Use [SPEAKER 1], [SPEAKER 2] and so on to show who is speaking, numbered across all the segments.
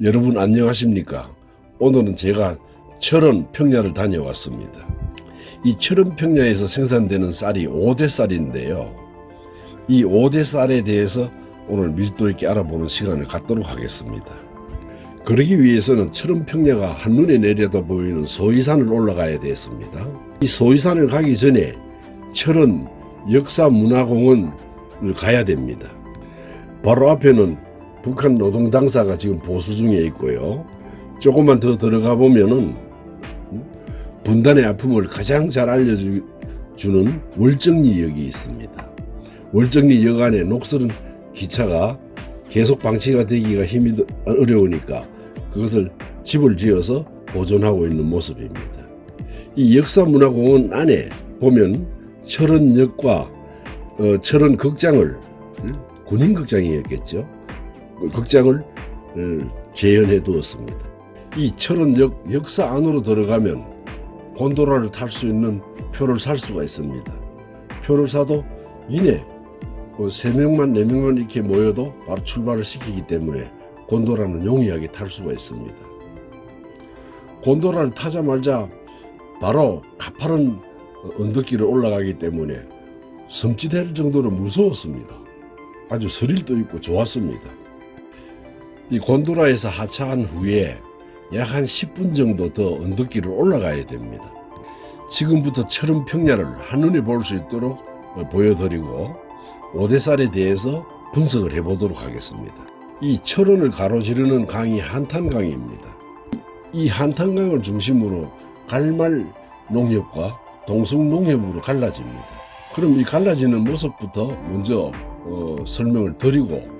[SPEAKER 1] 여러분 안녕하십니까? 오늘은 제가 철원 평야를 다녀왔습니다. 이 철원 평야에서 생산되는 쌀이 5대 쌀인데요. 이 5대 쌀에 대해서 오늘 밀도 있게 알아보는 시간을 갖도록 하겠습니다. 그러기 위해서는 철원 평야가 한눈에 내려다 보이는 소이산을 올라가야 되겠습니다. 이 소이산을 가기 전에 철원 역사문화공원을 가야 됩니다. 바로 앞에는 북한 노동 당사가 지금 보수 중에 있고요. 조금만 더 들어가 보면은 음, 분단의 아픔을 가장 잘 알려주는 월정리역이 있습니다. 월정리역 안에 녹슬은 기차가 계속 방치가 되기가 힘이 더- 어려우니까 그것을 집을 지어서 보존하고 있는 모습입니다. 이 역사문화공원 안에 보면 철원역과 어, 철원 극장을 음, 군인 극장이었겠죠. 그 극장을 어, 재현해 두었습니다. 이 철원역 역사 안으로 들어가면 곤도라를 탈 수 있는 표를 살 수가 있습니다. 표를 사도 이내 뭐세 명만 네 명만 이렇게 모여도 바로 출발을 시키기 때문에 곤도라는 용이하게 탈 수가 있습니다. 곤도라를 타자마자 바로 가파른 언덕길을 올라가기 때문에 섬찟할 정도로 무서웠습니다. 아주 스릴도 있고 좋았습니다. 이 곤도라에서 하차한 후에 약 한 10분 정도 더 언덕길을 올라가야 됩니다. 지금부터 철원 평야를 한눈에 볼 수 있도록 보여드리고 오대살에 대해서 분석을 해보도록 하겠습니다. 이 철원을 가로지르는 강이 한탄강입니다. 이 한탄강을 중심으로 갈말 농협과 동숭 농협으로 갈라집니다. 그럼 이 갈라지는 모습부터 먼저 어, 설명을 드리고 어,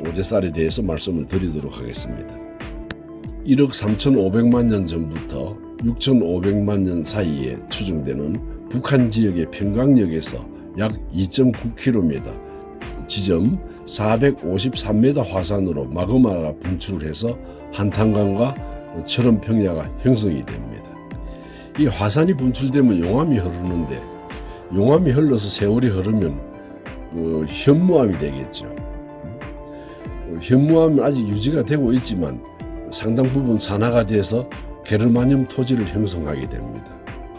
[SPEAKER 1] 오대살에 대해서 말씀을 드리도록 하겠습니다. 1억 3,500만 년 전부터 6,500만 년 사이에 추정되는 북한 지역의 평강역에서 약 2.9km 지점 453m 화산으로 마그마가 분출해서 한탄강과 철원 평야가 형성이 됩니다. 이 화산이 분출되면 용암이 흐르는데 용암이 흘러서 세월이 흐르면 그 현무암이 되겠죠. 어, 현무암은 아직 유지가 되고 있지만 상당 부분 산화가 돼서 게르마늄 토지를 형성하게 됩니다.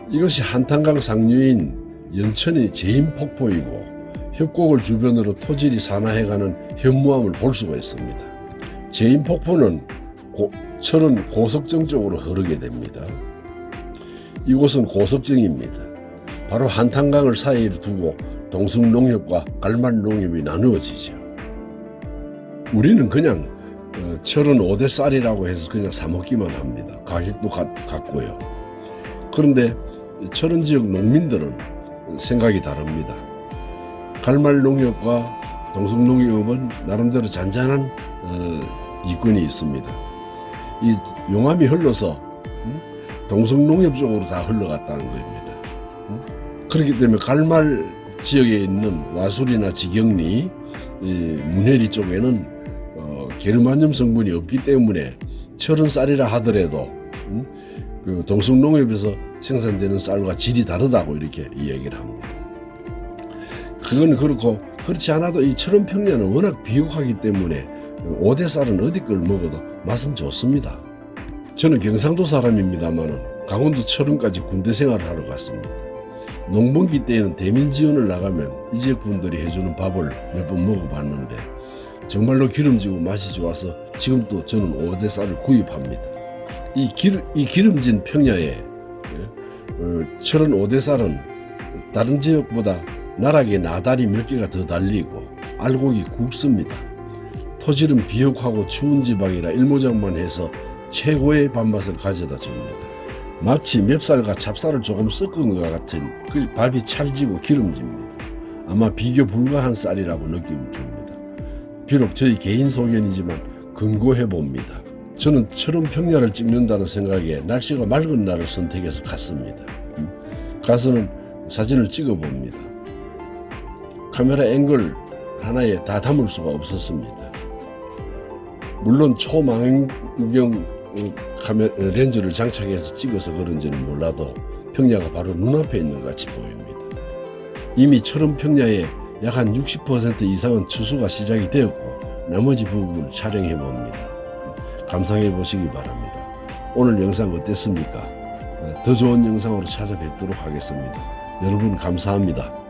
[SPEAKER 1] 이것이 한탄강 상류인 연천의 제인 폭포이고 협곡을 주변으로 토질이 산화해가는 현무암을 볼 수가 있습니다. 제인 폭포는 고, 철원 고석정 쪽으로 흐르게 됩니다. 이곳은 고석정입니다. 바로 한탄강을 사이에 두고 동숭농협과 갈만농협이 나누어지죠. 우리는 그냥 어, 철원 5대 쌀이라고 해서 그냥 사 먹기만 합니다. 가격도 같, 같고요. 그런데 철원 지역 농민들은 생각이 다릅니다. 갈말 농협과 동숭 농협은 나름대로 잔잔한 어, 이권이 있습니다. 이 용암이 흘러서 음? 동숭 농협 쪽으로 다 흘러갔다는 겁니다. 음? 그렇기 때문에 갈말 지역에 있는 와술이나 지경리, 이 문해리 쪽에는 어, 게르마늄 성분이 없기 때문에 철은 쌀이라 하더라도 음? 그 동숭농협에서 생산되는 쌀과 질이 다르다고 이렇게 이야기를 합니다. 그건 그렇고 그렇지 않아도 이 철원 평야는 워낙 비옥하기 때문에 오대 쌀은 어디 걸 먹어도 맛은 좋습니다. 저는 경상도 사람입니다만은 강원도 철원까지 군대 생활을 하러 갔습니다. 농번기 때에는 대민 지원을 나가면 이 지역 분들이 해주는 밥을 몇 번 먹어봤는데 정말로 기름지고 맛이 좋아서 지금도 저는 오대 쌀을 구입합니다. 이, 기, 이 기름진 평야에 예, 어, 철원 오대 쌀은 다른 지역보다 나락에 나달이 몇 개가 더 달리고 알곡이 굵습니다. 토질은 비옥하고 추운 지방이라 일모장만 해서 최고의 밥맛을 가져다 줍니다. 마치 맵쌀과 찹쌀을 조금 섞은 것 같은 그 밥이 찰지고 기름집니다. 아마 비교 불가한 쌀이라고 느낌이 줍니다. 비록 저희 개인 소견이지만 근거해 봅니다. 저는 철원 평야를 찍는다는 생각에 날씨가 맑은 날을 선택해서 갔습니다. 음, 가서는 사진을 찍어 봅니다. 카메라 앵글 하나에 다 담을 수가 없었습니다. 물론 초망경 카메라 렌즈를 장착해서 찍어서 그런지는 몰라도 평야가 바로 눈앞에 있는 것 같이 보입니다. 이미 철원 평야에 약 한 60% 이상은 추수가 시작이 되었고 나머지 부분을 촬영해 봅니다. 감상해 보시기 바랍니다. 오늘 영상 어땠습니까? 어, 더 좋은 영상으로 찾아뵙도록 하겠습니다. 여러분 감사합니다.